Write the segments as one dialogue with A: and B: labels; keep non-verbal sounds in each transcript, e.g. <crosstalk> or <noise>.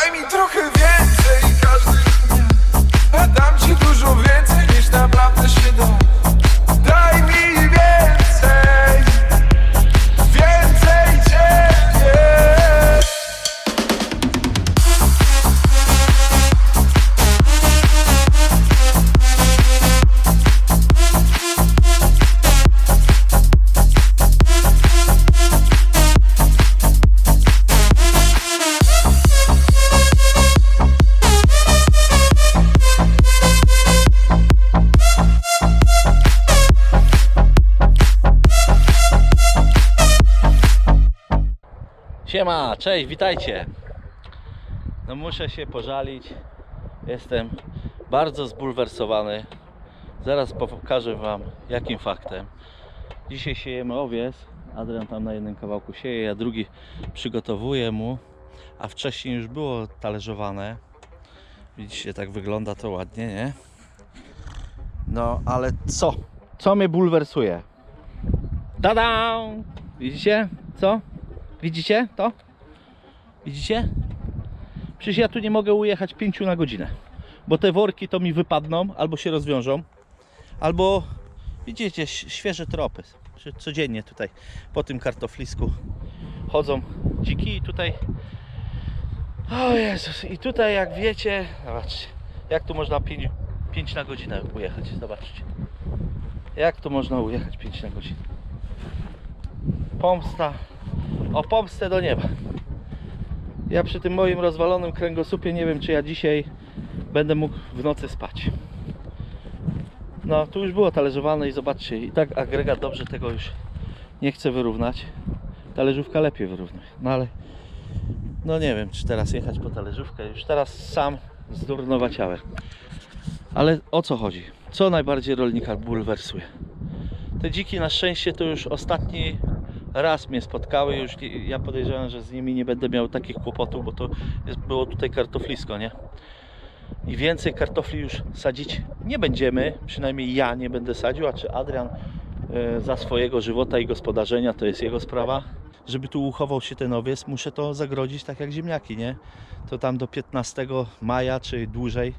A: Daj mi trochę więcej
B: Siema, cześć, witajcie. No muszę się pożalić. Jestem bardzo zbulwersowany. Zaraz pokażę wam jakim faktem. Dzisiaj siejemy owiec. Adrian tam na jednym kawałku sieje, ja drugi przygotowuję mu. A wcześniej już było talerzowane. Widzicie, tak wygląda to ładnie, nie? No, ale co? Co mnie bulwersuje? Tada! Widzicie? Co? Widzicie to? Widzicie? Przecież ja tu nie mogę ujechać 5 na godzinę. Bo te worki to mi wypadną, albo się rozwiążą, albo widzicie, świeże tropy. Codziennie tutaj po tym kartoflisku chodzą dziki i tutaj. O Jezus, i tutaj jak wiecie, zobaczcie, jak tu można 5, 5 na godzinę ujechać. Zobaczcie. Jak tu można ujechać 5 na godzinę? Pomsta o pomstę do nieba. Ja przy tym moim rozwalonym kręgosłupie nie wiem, czy ja dzisiaj będę mógł w nocy spać. No, tu już było talerzowane i zobaczcie, i tak agregat dobrze tego już nie chce wyrównać. Talerzówka lepiej wyrównuje. No ale, no nie wiem, czy teraz jechać po talerzówkę. Już teraz sam zdurnowaciałem. Ale o co chodzi? Co najbardziej rolnika bulwersuje? Te dziki na szczęście to już ostatni raz mnie spotkały. Już ja podejrzewam, że z nimi nie będę miał takich kłopotów, bo to jest, było tutaj kartoflisko, nie? I więcej kartofli już sadzić nie będziemy, przynajmniej ja nie będę sadził, a czy Adrian e, za swojego żywota i gospodarzenia to jest jego sprawa. Żeby tu uchował się ten owiec, muszę to zagrodzić tak jak ziemniaki, nie? To tam do 15 maja czy dłużej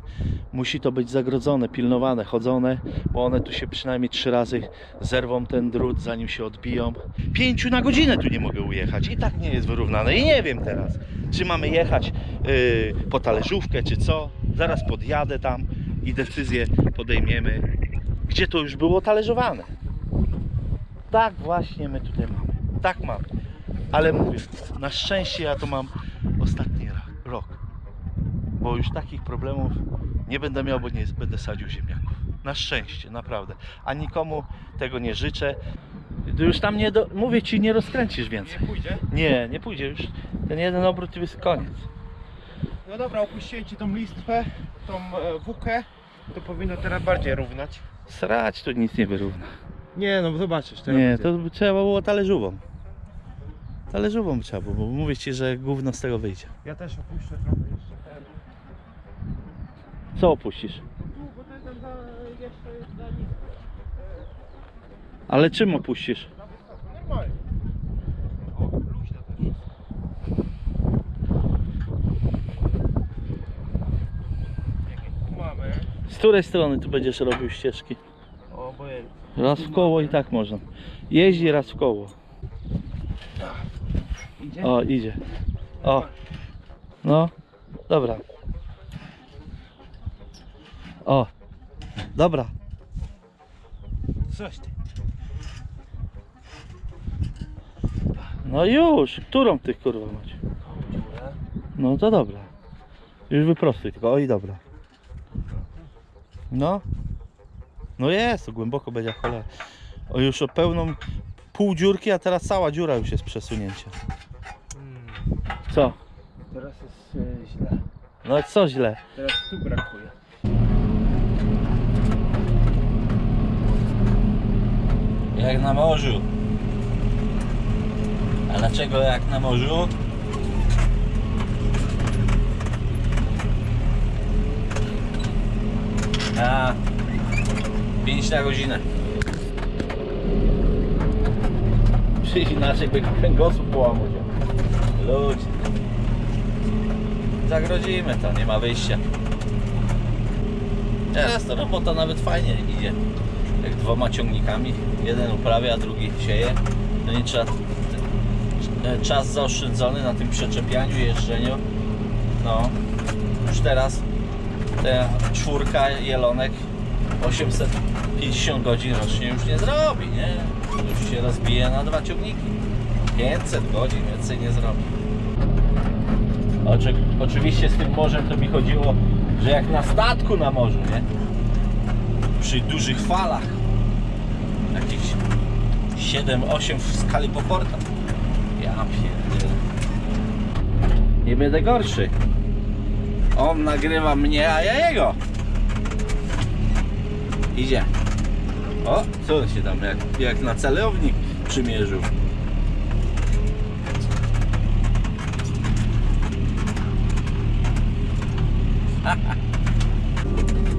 B: musi to być zagrodzone, pilnowane, chodzone, bo one tu się przynajmniej trzy razy zerwą ten drut, zanim się odbiją. Pięciu na godzinę tu nie mogę ujechać i tak nie jest wyrównane i nie wiem teraz, czy mamy jechać yy, po talerzówkę, czy co. Zaraz podjadę tam i decyzję podejmiemy, gdzie to już było talerzowane. Tak właśnie my tutaj mamy. Tak mamy. Ale mówię, na szczęście ja to mam ostatni rok. Bo już takich problemów nie będę miał, bo nie będę sadził ziemniaków. Na szczęście, naprawdę. A nikomu tego nie życzę. Już tam nie, do, mówię ci, nie rozkręcisz więcej.
C: Nie pójdzie?
B: Nie, nie pójdzie już. Ten jeden obrót to jest koniec.
C: No dobra, opuściłem ci tą listwę, tą e, włókę, to powinno teraz bardziej równać.
B: Srać tu nic nie wyrówna.
C: Nie no, zobaczysz teraz.
B: Nie, to by trzeba było talerzową. Talerzową trzeba było, bo mówię ci, że gówno z tego wyjdzie.
C: Ja też opuszczę trochę jeszcze. ten.
B: Co opuścisz?
C: Tu, bo to jest tam za, jeszcze jest za nisko.
B: Ale czym opuścisz?
C: Za wysoko, normalnie. O, luźno też. Jakie tu mamy?
B: Z której strony tu będziesz robił ścieżki?
C: O, obojętnie.
B: Raz w koło i tak można. Jeździ raz w koło.
C: Idzie?
B: O, idzie. O. No. Dobra. O. Dobra.
C: Coś ty.
B: No już. Którą tych kurwa macie? No to dobra. Już wyprostuj tylko. O i dobra. No. No jest, to głęboko będzie cholera. O już o pełną pół dziurki, a teraz cała dziura już jest przesunięcia. Co?
C: Teraz jest e, źle.
B: No co źle?
C: Teraz tu brakuje.
B: Jak na morzu. A dlaczego jak na morzu? A 5 na godzinę. Czy inaczej by kręgosłup połamał się. Ludzie. Zagrodzimy to, nie ma wyjścia. Teraz to robota nawet fajnie idzie. Jak dwoma ciągnikami. Jeden uprawia, a drugi sieje. To nie trzeba. e, Czas zaoszczędzony na tym przeczepianiu, jeżdżeniu. No, już teraz ta czwórka jelonek 850 godzin rocznie już nie zrobi, nie? Już się rozbije na dwa ciągniki. 500 godzin więcej nie zrobi. Oczy, oczywiście z tym morzem to mi chodziło, że jak na statku na morzu, nie? Przy dużych falach. Jakieś 7-8 w skali poporta. Ja pierdolę. Nie będę gorszy. On nagrywa mnie, a ja jego. Idzie. O, co się tam jak, jak na celownik przymierzył. Ha ha ha.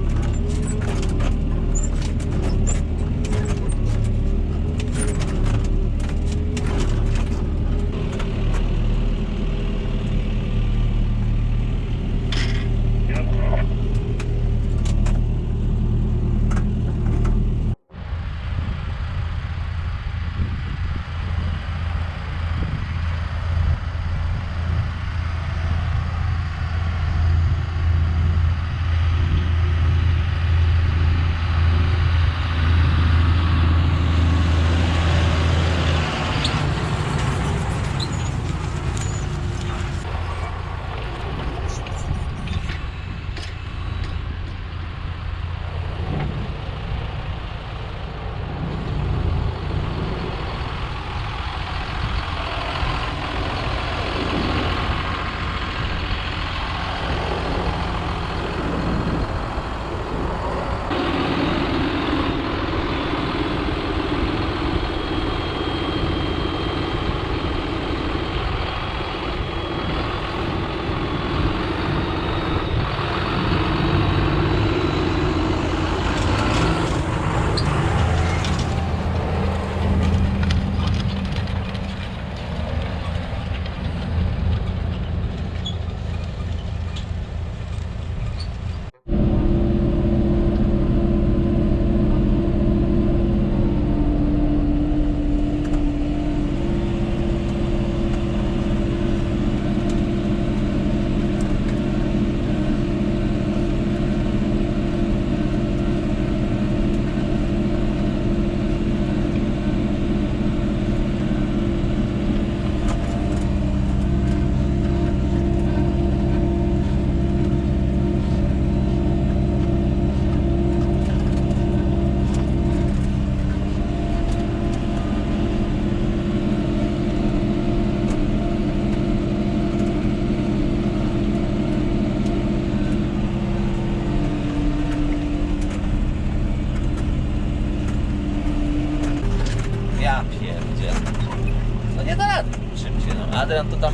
B: Adrian to tam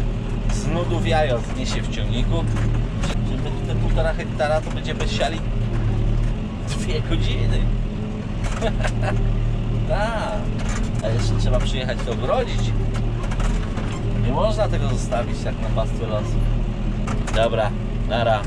B: z nudów jajo zniesie w ciągniku. Żeby te półtora hektara to będziemy siali dwie godziny. <laughs> tak. A jeszcze trzeba przyjechać to ogrodzić. Nie można tego zostawić tak na pastwę losu. Dobra, nara.